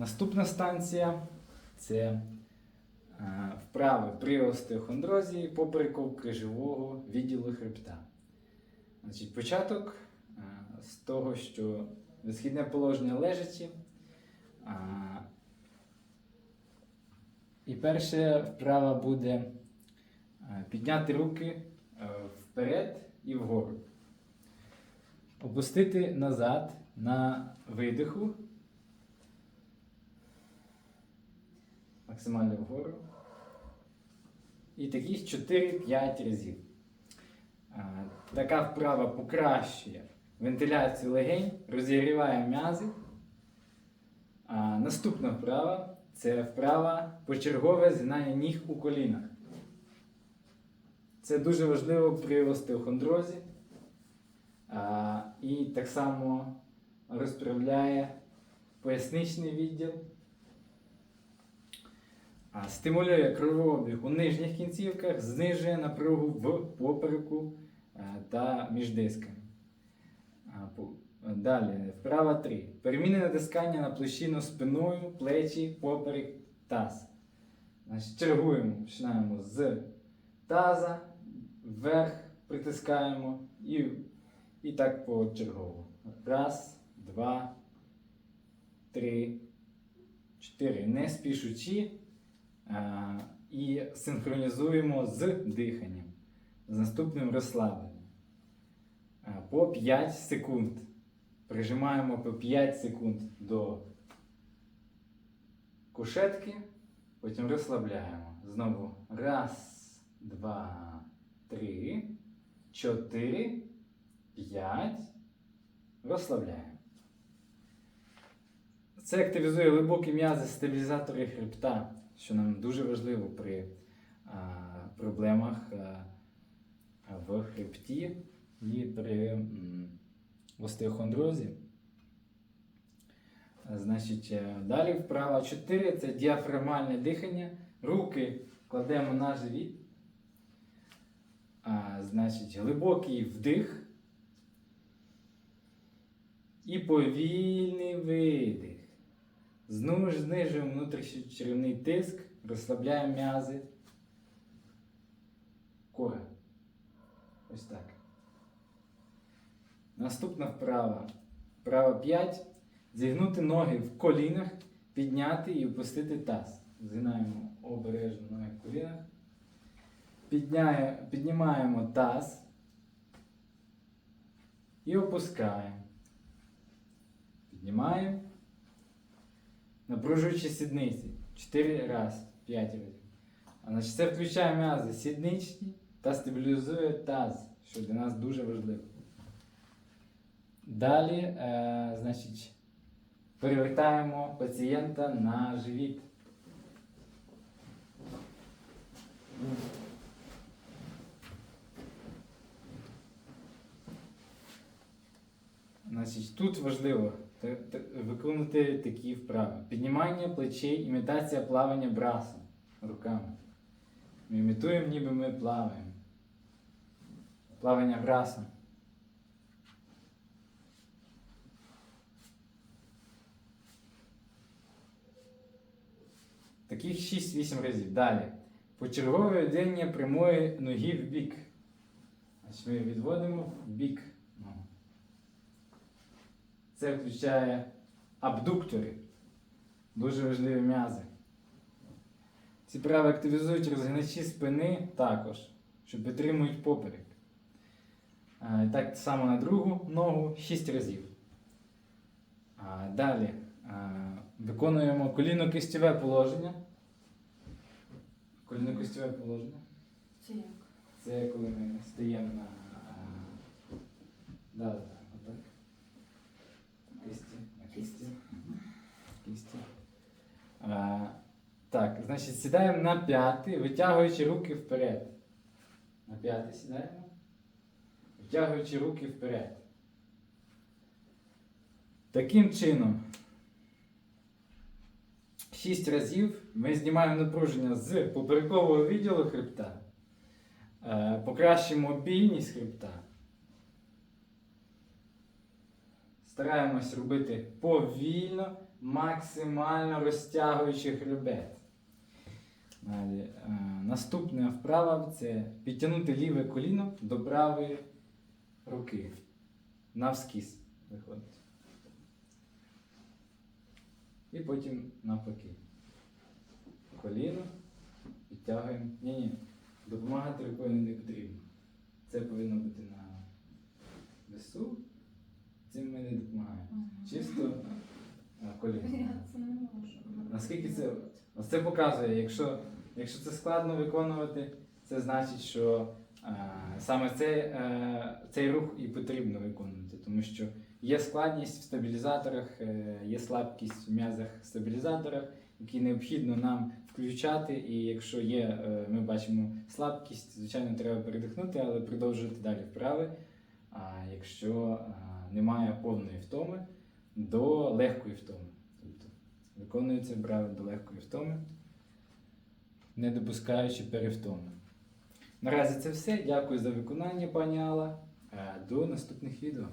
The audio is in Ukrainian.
Наступна станція це е, вправи при остеохондрозі попереков крижового відділу хребта. Значить, початок е, з того, що висхідне положення лежачі. І перша вправа буде е, підняти руки вперед і вгору. Опустити назад на видиху. Максимально вгору. І таких 4-5 разів. Така вправа покращує вентиляцію легень, розігріває м'язи. Наступна вправа це вправа почергове згинання ніг у колінах. Це дуже важливо при остеохондрозі. І так само розправляє поясничний відділ. Стимулює кровообіг у нижніх кінцівках, знижує напругу в попереку е, та між дисками. Далі, вправа 3. Перемінне натискання на площину спиною, плечі, поперек, таз. Чергуємо. Починаємо з таза, вверх притискаємо і, і так почергово. Раз, два, три, чотири. Не спішучи. А, і синхронізуємо з диханням, з наступним розслабленням. По 5 секунд. Прижимаємо по 5 секунд до кушетки, потім розслабляємо. Знову раз, два, три, чотири, п'ять. Розслабляємо. Це активізує глибокі м'язи стабілізатори хребта, що нам дуже важливо при а, проблемах а, в хребті і при м, остеохондрозі. Значить, е, далі вправа 4 це діафрагмальне дихання. Руки кладемо на живіт. А, значить, глибокий вдих і повільний видих. Знову ж знижуємо внутрішньочеревний тиск, розслабляємо м'язи. Кора. Ось так. Наступна вправа. Вправа 5. Зігнути ноги в колінах, підняти і опустити таз. Згинаємо обережно ноги в колінах. Підняє, піднімаємо таз і опускаємо. Піднімаємо. Напружуючи сідниці. 4 рази, 5 разів. Значить це включає м'язи сідничні та стабілізує таз, що для нас дуже важливо. Далі, е, значить, перевертаємо пацієнта на живіт. Значить, тут важливо та- виконувати такі вправи. Піднімання плечей, імітація плавання брасом руками. Ми імітуємо, ніби ми плаваємо. Плавання брасом. Таких 6-8 разів. Далі. Почергове ведення прямої ноги в бік. Значить, ми відводимо в бік ногу. Це включає абдуктори. Дуже важливі м'язи. Ці прави активізують розгиначі спини також, що підтримують поперек. Так само на другу ногу 6 разів. Далі виконуємо коліно-кистєве положення. Коліно-кистєве положення. Це як? Це коли ми стаємо на. Да, да, кисті. Кисті. А, так, значить, сідаємо на п'яти, витягуючи руки вперед. На п'яти сідаємо. Витягуючи руки вперед. Таким чином, 6 разів ми знімаємо напруження з поперекового відділу хребта. Е, Покращимо мобільність хребта. Стараємось робити повільно, максимально розтягуючи хребет. Далі, е, наступна вправа це підтягнути ліве коліно до правої руки. Навскіз виходить. І потім навпаки. Коліно підтягуємо. Ні, ні. Допомагати рукою не потрібно. Це повинно бути на весу. Цим ми не допомагаємо. Чисто коліно. Я це не можу. Наскільки це. Ось це показує, якщо, якщо це складно виконувати, це значить, що е, саме цей, е, цей рух і потрібно виконувати, тому що є складність в стабілізаторах, е, є слабкість в м'язах стабілізаторах, які необхідно нам включати. І якщо є, е, ми бачимо слабкість, звичайно, треба передихнути, але продовжувати далі вправи. А якщо немає повної втоми, до легкої втоми. Тобто виконується вправи до легкої втоми, не допускаючи перевтоми. Наразі це все. Дякую за виконання, пані Алла. Е, До наступних відео.